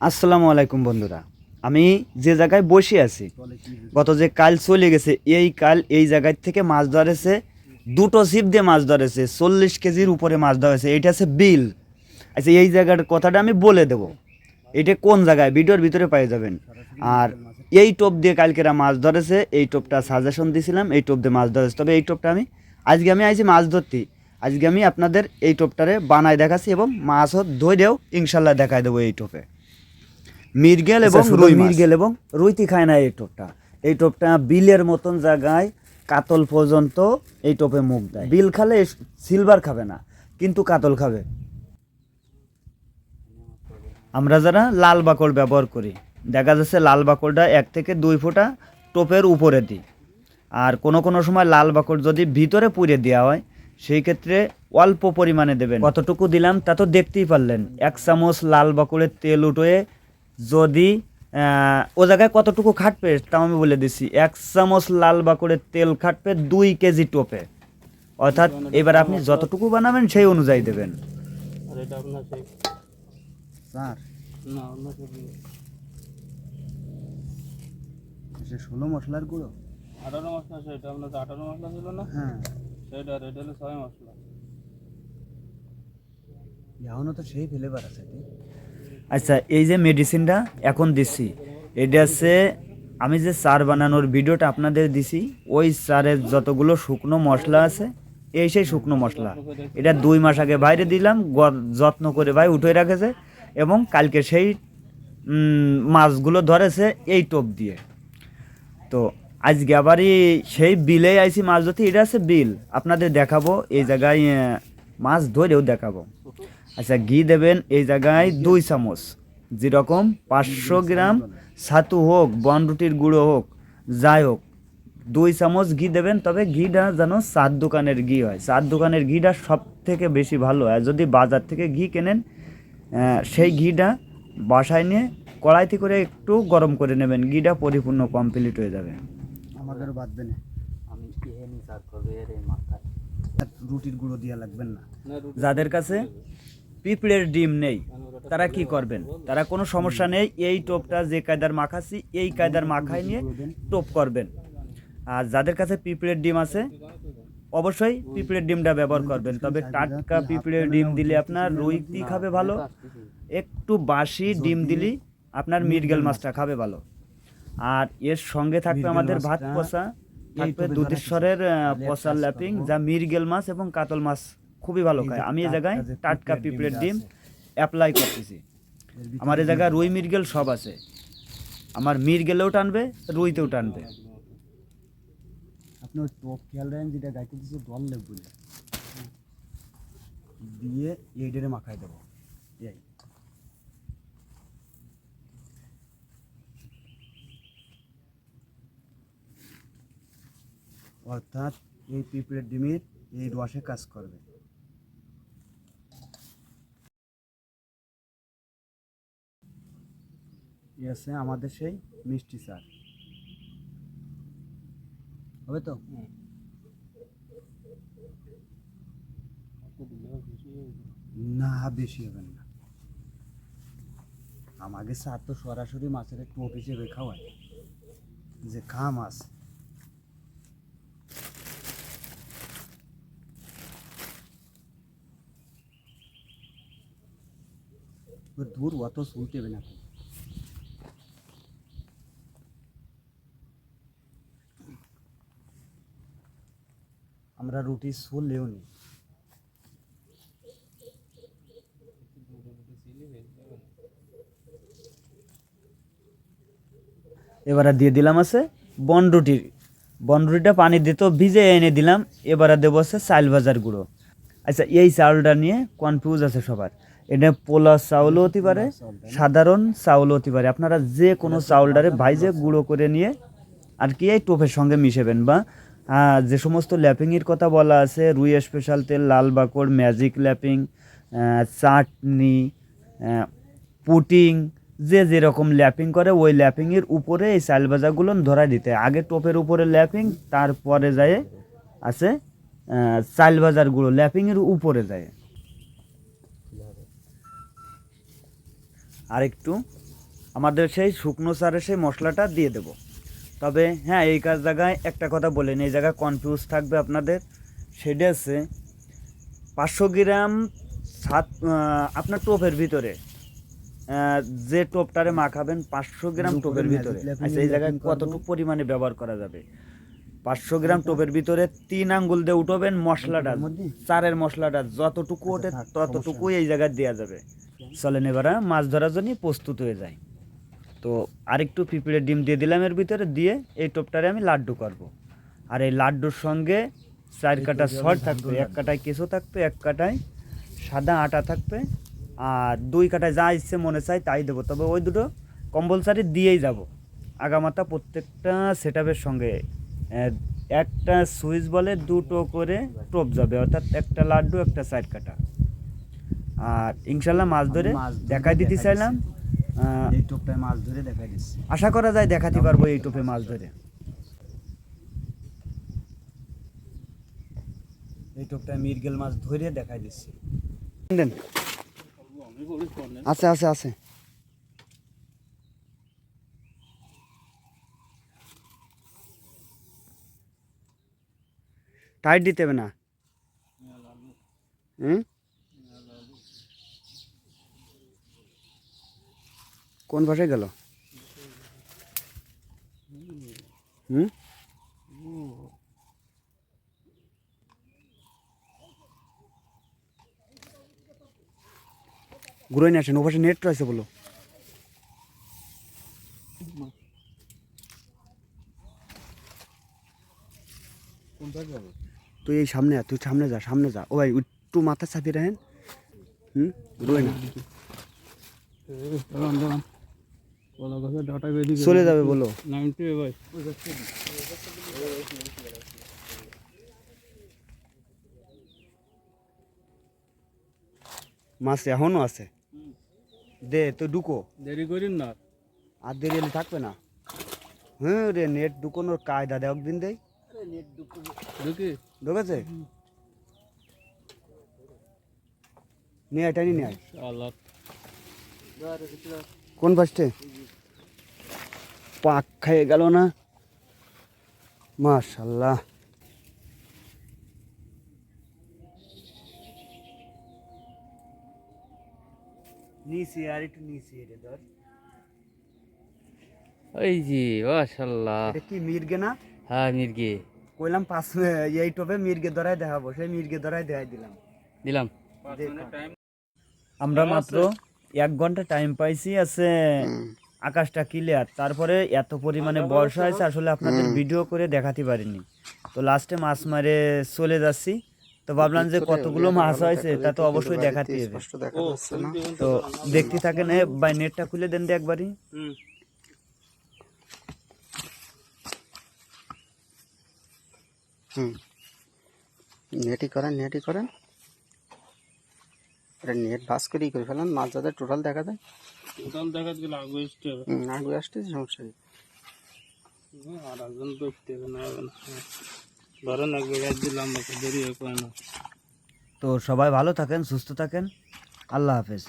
আসসালামু আলাইকুম বন্ধুরা। আমি যে জায়গায় বসে আছি, গত যে কাল চলে গেছে, এই কাল এই জায়গার থেকে মাছ ধরেছে, দুটো ছিপ দিয়ে মাছ ধরেছে, চল্লিশ কেজির উপরে মাছ ধরেছে এইটা আছে বিল। আচ্ছা এই জায়গার কথাটা আমি বলে দেবো। এটা কোন জায়গায়? ভিডিওর ভিতরে পেয়ে যাবেন। আর এই টোপ দিয়ে কালকেরা মাছ ধরেছে, এই টোপটা সাজেশন দিয়েছিলাম এই টোপ দিয়ে মাছ ধরেছে। তবে এই টোপটা আমি, আজকে আমি আইছি মাছ ধরতে। আজকে আমি আপনাদের এই টোপটারে বানায় দেখাচ্ছি এবং মাছও ধরেও ইনশাল্লাহ দেখায় দেবো এই টোপে। মির্গেল এবং আচ্ছা, রুই মাছ। মির্গেল এবং রুইতি খায় না এই টোপটা। এই টোপটা বিলের মতন জায়গায় কাতল পর্যন্ত এই টোপে মুখ দেয়। বিল খালে সিলভার খাবে না কিন্তু কাতল খাবে। আমরা যারা লাল বাকড় ব্যবহার করি দেখা যাচ্ছে লাল বাকড়টা এক থেকে দুই ফোঁটা টোপের উপরে দিই। আর কোনো কোনো সময় লাল বাকড় যদি ভিতরে পুড়ে দেওয়া হয় সেই ক্ষেত্রে অল্প পরিমাণে দেবেন। কতটুকু দিলাম তা তো দেখতেই পারলেন। এক চামচ লাল বাকড়ের তেল উঠে যদি ও জায়গায় কতটুকু খাটবে তাও আমি বলে দিছি। এক চামচ লাল বাকড়ের তেল খাটবে দুই কেজি টোপে। অর্থাৎ এবার আপনি যতটুকু বানাবেন সেই অনুযায়ী দেবেন। আর এটা আপনার সেই স্যার? না সে ষোলো মশলার গুঁড়ো? আঠারো মশলা সেটা আপনার আঠারো মশলা ছিল না? হ্যাঁ। সেটা আর এটা হলো ছয় মশলা। এখনও তো সেই ফ্লেভার আছে? আচ্ছা এই যে মেডিসিনটা এখন দিচ্ছি এটা হচ্ছে আমি যে চার বানানোর ভিডিওটা আপনাদের দিছি, ওই চারের যতগুলো শুকনো মশলা আছে, এই সেই শুকনো মশলা। এটা দুই মাস আগে বাইরে দিলাম যত্ন করে ভাই উঠে রাখেছে এবং কালকে সেই মাছগুলো ধরেছে এই টোপ দিয়ে। তো আজকে আবারই সেই বিলে আইছি মাছ ধরতে, এটা আছে বিল। আপনাদের দেখাবো এই জায়গায় মাছ ধরেও দেখাবো। আচ্ছা ঘি দেবেন এই জায়গায় দুই চামচ। যেরকম পাঁচশো গ্রাম ছাতু হোক বনরুটির গুঁড়ো হোক যাই হোক দুই চামচ ঘি দেবেন। তবে ঘিটা যেন চার দোকানের ঘি হয়। চার দোকানের ঘিটা সব থেকে বেশি ভালো হয়। যদি বাজার থেকে ঘি কেনেন সেই ঘিটা বাসায় নিয়ে কড়াইতে করে একটু গরম করে নেবেন। ঘিটা পরিপূর্ণ কমপ্লিট হয়ে যাবে। আমাদেরও বাঁধবে না আমি এহেনি স্যার করবে এর এই মাথায় আর রুটির গুঁড়ো দিয়া লাগবেন না। যাদের কাছে পিঁপড়ের ডিম নেই তারা কি করবেন? তারা কোনো সমস্যা নেই এই টোপটা যে কায়দার মাখাচ্ছি এই কায়দার মাখায় নিয়ে টোপ করবেন। আর যাদের কাছে পিঁপড়ের ডিম আছে অবশ্যই পিঁপড়ের ডিমটা ব্যবহার করবেন। তবে টাটকা পিঁপড়ের ডিম দিলে আপনার রুইতি খাবে ভালো একটু বাসি ডিম দিলি আপনার মিরগেল মাছটা খাবে ভালো। আর এর সঙ্গে থাকবে আমাদের ভাত পচা থাকবে দুধেশ্বরের কাজ ল্যাপিং যা মিরগেল মাছ এবং কাতল মাছ খুবই ভালো খায়। আমি এই জায়গায় টাটকা পিঁপড়ের ডিম অ্যাপ্লাই করতেছি। আমার এই জায়গায় রুই মিরগেল সব আছে। আমার মিরগেলেও টানবে রুইতেও টানবে। আপনি ওই টোপ খেয়াল রাখেন যেটা গাইতে দিচ্ছে দল লেবু দিয়ে এই ডেরে মাখাই দেবো। এই অর্থাৎ এই পিঁপড়ের ডিমের এই রসে কাজ করবে। আছে আমাদের সেই মিষ্টি চার হবে তো? না বেশি হবে না। আমাকে স্যার তো সরাসরি মাছের টোপ হিসেবে খাওয়ায়। যে খা মাছ। দূর অত শুনতেবে না তো। আমরা রুটি শুনলেও নি এবারে দিয়ে দিলাম আছে বনরুটি বনরুটিটা পানি দিত ভিজে এনে দিলাম এবারে দেবো আছে চাল ভাজার গুঁড়ো আচ্ছা এই চাউলটা নিয়ে কনফিউজ আছে সবার এটা পোলা চাউলও হতে পারে সাধারণ চাউলও হতে পারে। আপনারা যে কোনো চাউলটারে ভাইজে গুঁড়ো করে নিয়ে আর কি এই টোপের সঙ্গে মিশেবেন বা যে সমস্ত ল্যাপিংয়ের কথা বলা আছে রুই স্পেশাল তেল লাল বাকড় ম্যাজিক ল্যাপিং চাটনি পুটিং যে যেরকম ল্যাপিং করে ওই ল্যাপিংয়ের উপরে এই চাল ভাজাগুলো ধরা দিতে। আগে টোপের উপরে ল্যাপিং তারপরে যায় আছে চাল ভাজার গুঁড়ো। ল্যাপিংয়ের উপরে যায়। আর একটু আমাদের সেই শুকনো সারে সেই মশলাটা দিয়ে দেব। তবে হ্যাঁ এই কাজ জায়গায় একটা কথা বলেন এই জায়গায় কনফিউজ থাকবে আপনাদের। সেটা আছে পাঁচশো গ্রাম সাত আপনার টোপের ভিতরে যে টোপটারে মাখাবেন পাঁচশো গ্রাম টোপের ভিতরে। আচ্ছা এই জায়গায় কতটুকু পরিমাণে ব্যবহার করা যাবে? পাঁচশো গ্রাম টোপের ভিতরে তিন আঙ্গুল দিয়ে উঠবেন মশলাটা? চারের মশলাটা যতটুকু আচ্ছা, ওঠে ততটুকু এই জায়গায় দেওয়া যাবে। চলেন এবারে মাছ ধরার জন্য প্রস্তুত হয়ে যায়। তো আরেকটু পিঁপড়ে ডিম দিয়ে দিলাম এর ভিতরে দিয়ে এই টোপটারে আমি লাড্ডু করব। আর এই লাড্ডুর সঙ্গে চার কাটা সর থাকবে এক কাটায় কেঁচো থাকবে এক কাটায় সাদা আটা থাকবে আর দুই কাটায় যা ইচ্ছে মনে চাই তাই দেবো। তবে ওই দুটো কম্পালসারি দিয়েই যাব। আগামাতা প্রত্যেকটা সেট সঙ্গে একটা সুইচ বলে দুটো করে টোপ যাবে অর্থাৎ একটা লাড্ডু একটা সাইড কাটা। আর ইনশাল্লাহ মাছ ধরে দেখাই দিতে চাইলাম। এই টোপটায় মাছ ধরে দেখাই দিচ্ছি আশা করা যায় দেখাতে পারব এই টোপে মাছ ধরে। এই টোপটায় মিরগেল মাছ ধরে দেখাই দিচ্ছি দেন। আছে আছে আছে। টাইট দিতে হবে না। হুম? কোন ভাষায় গেল হুম ঘুরে নিয়ে আসেন ও পাশে নেট রয়েছে বলো তুই এই সামনে তুই সামনে যা সামনে যা ও ভাই একটু মাথা চাপিয়ে রাখেন হুম রোয় না চলে যাবে বলো। মাছ এখনও আছে? দে তো ঢুকো। দেরি করিন না। আর দেরি হলে থাকবে না। হ্যাঁ রে নেট ঢুকোনোর কায়দা দেয় একদিন ঢুকি। ঢুকেছে? নিয়ে আয় টানি নিয়ে আয়। আল্লাহ কোন ফার্স্টে? পাক খেয়ে গেল না? মাশাল্লাহ। নিচে আর একটু নিচে রে ধর। ওই জি মাশাল্লাহ। কি মির্গে না? হ্যাঁ মির্গি। কইলাম পাঁচ এই টপে মির্গে ধরাই দেখাবো সেই মির্গে ধরাই দেখাই দিলাম। দিলাম। আমরা মাত্র এক ঘণ্টা টাইম পাইছি আছে আকাশটা ক্লিয়ার তারপরে এত পরিমাণে বর্ষা হয়েছে আসলে আপনাদের ভিডিও করে দেখাতে পারিনি। তো লাস্টে মাছ মারে চলে যাচ্ছি। তো ভাবলাম যে কতগুলো মাছ হয়েছে তা তো অবশ্যই দেখাতে হবে। তো দেখতে থাকেন ভাই নেটটা খুলে দেন দে একবারই। নেটই করেন নেটই করেন। এটা নেট ভাস করেই করে ফেলান মাছ যাদের টোটাল দেখা যায়? টোটাল দেখা গেলে আগে আসতে হবে। আগে আসতেছে সমস্যা নেই। আর একজন দেখতে হবে না হ্যাঁ। ধরেন এক জায়গায় দিলাম দেরি হয়ে না? তো সবাই ভালো থাকেন সুস্থ থাকেন। আল্লাহ হাফেজ।